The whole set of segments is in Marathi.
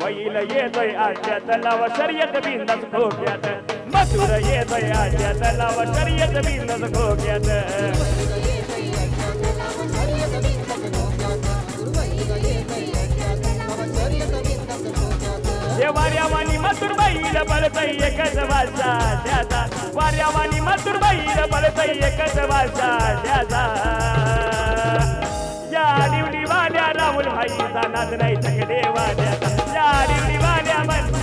बैल येतोय आज्यात तलाव शर्यत बिंदच खोक्यात मथुर येतोय आज्यात तलाव शर्यत बिंदच खोक्यात वाऱ्यावानी मथुर बैल पळतय एकच वाचा त्याचा. वाऱ्यावानी मथुर बैल पळतय एकच वाचा त्याचा. या डिवडी वाल्या राहुल भाई जाणार नाही चकडे वाल्याचा वाल्या भाईचा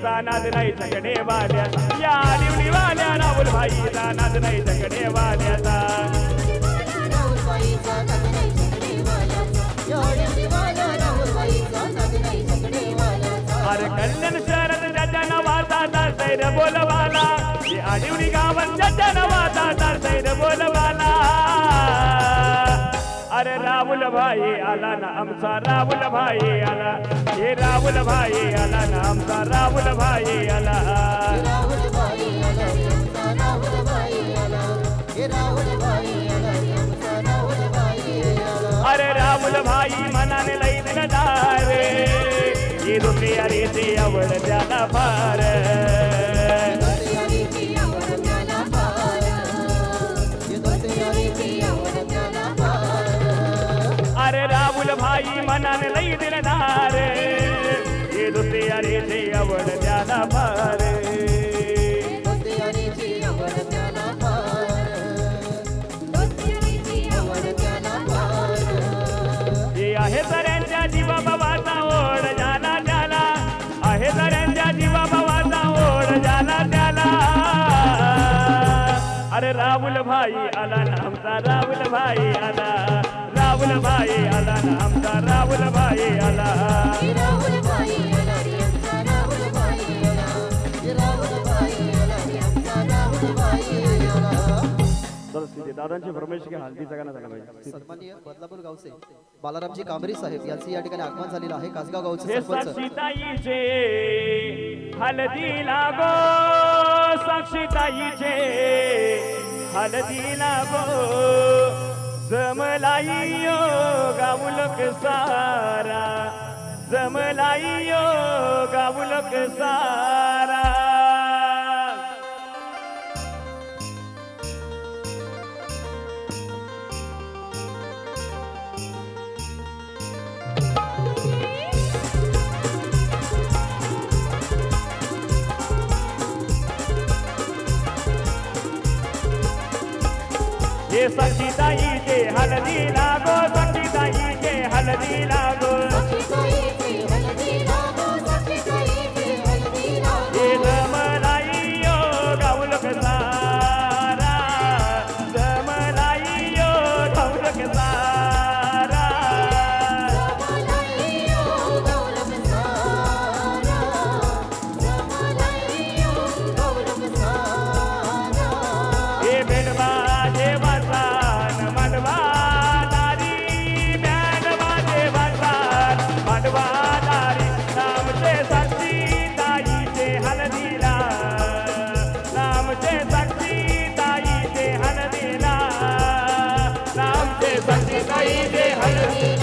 भाईचा नाद नाही चकडे वाल्याचा या डिवडी वाल्या राहुल भाईचा नाद नाही चकडे वाल्याचा अरे कल्याण शहरात त्याच्या नावाचा दासैर बोलवाला. ही आडिवडी गावात त्याच्या भाई आला ना आमचा राहुल भाई आला. हे राहुल भाई आला ना आमचा राहुल भाई आला. अरे राहुल भाई मनाने लई दारे ही रुपया अरे ते आवड त्याला फार. दिलदार हे दुसरी अरे ते आवड त्याला हे आहे. सऱ्यांच्या जीवा बाबाचा ओढ झाला त्याला. आहे सऱ्यांच्या जीवा बाबाचा ओढ झाला त्याला. अरे राहुल भाई आला आमचा राहुल भाई आला. राहुल भाई भाई आला दादांची फरमाईश घ्या गाणं झाला पाहिजे. सन्माननीय बदलापूर गावचे बालारामजी कांबरी साहेब यांचे या ठिकाणी आगमन झालेलं आहे. कासगाव गावचे सरपंच साक्षीताईचे हलदी लागो साक्षीताईचे हलदी लागो. जमलाई यो गावलक सारा जमलाई यो गावलक सारा। हे साक्षीताईचे हलदी लागो साक्षीताईचे हलदी लागो हे साक्षी ताईचे हलदी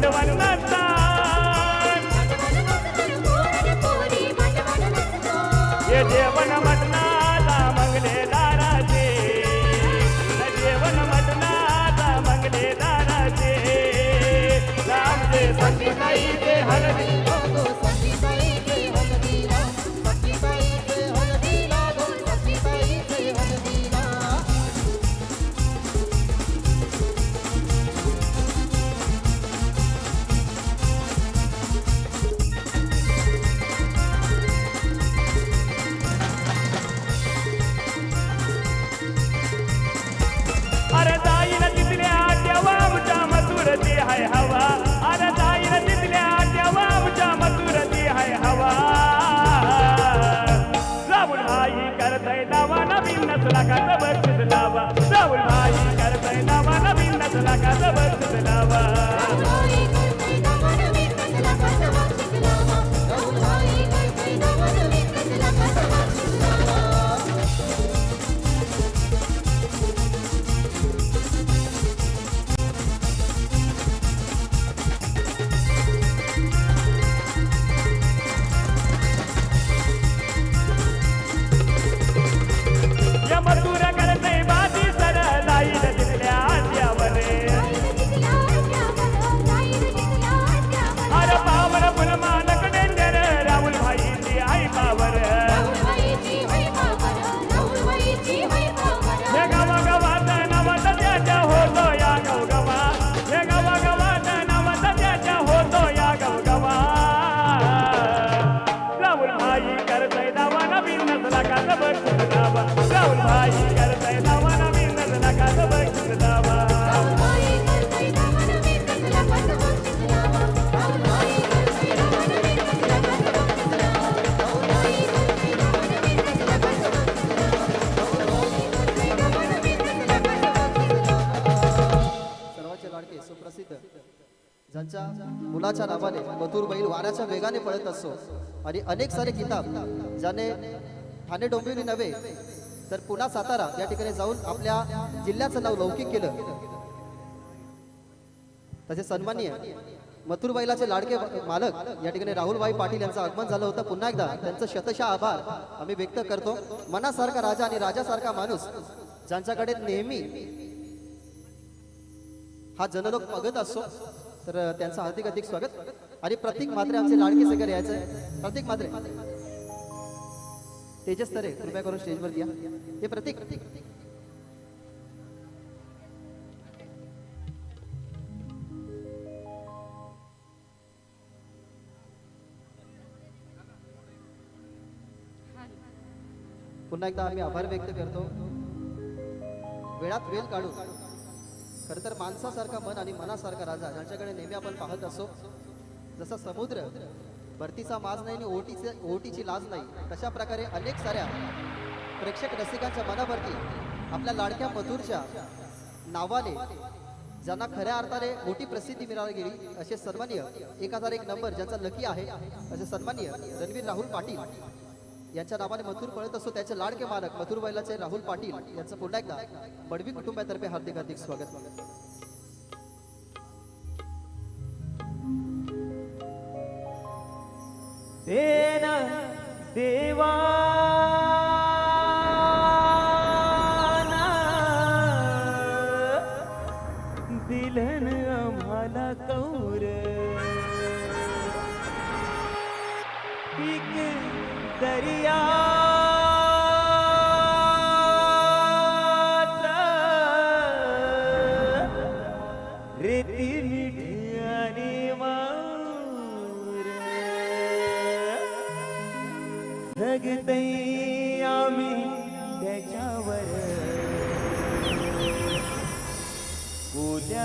कासगाव हे da casa मुलाच्या नावाने मथुर बैल वाऱ्याच्या वेगाने पळत असतो आणि अनेक सारे किताब ज्याने ठाणे डोंबिवली नव्हे तर पुन्हा सातारा या ठिकाणी जाऊन आपल्या जिल्ह्याचं नाव लौकिक केलं. तसे सन्माननीय मथुर बैलाचे लाडके मालक या ठिकाणी राहुलभाई पाटील यांचं आगमन झालं होतं. पुन्हा एकदा त्यांचं शतशा आभार आम्ही व्यक्त करतो. मनासारखा राजा आणि राजासारखा माणूस ज्यांच्याकडे नेहमी हा जनलोक बघत असतो तर त्यांचं हार्दिक अधिक स्वागत. आणि प्रतीक मात्रे आमचे लाडके सगळे यायचं. प्रतीक मात्रे. तेजस तरे कृपया करून स्टेजवर द्या हे प्रतीक. पुन्हा एकदा आम्ही आभार व्यक्त करतो. वेळात वेळ काढू खरं तर माणसासारखा मन आणि मनासारखा राजा ज्यांच्याकडे नेहमी आपण पाहत असो जसा समुद्र भरतीचा माज नाही आणि ओटीचे ओटीची लाज नाही तशा प्रकारे अनेक साऱ्या प्रेक्षक रसिकांच्या मनावरती आपल्या लाडक्या मधूरच्या नावाने ज्यांना खऱ्या अर्थाने मोठी प्रसिद्धी मिळाली गेली असे सन्मान्य एक हजार एक नंबर ज्यांचा लकी आहे असे सन्मान्य रणवीर राहुल पाटील यांच्या नावाने मथुर पळत असतो त्याचे लाडके मालक मथुर बैलाचे राहुल पाटील यांचं पुन्हा एकदा बडवी कुटुंबातर्फे हार्दिक हार्दिक स्वागत. देवा.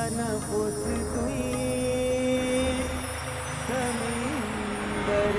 कोल्यानं पोचतोय समुंदर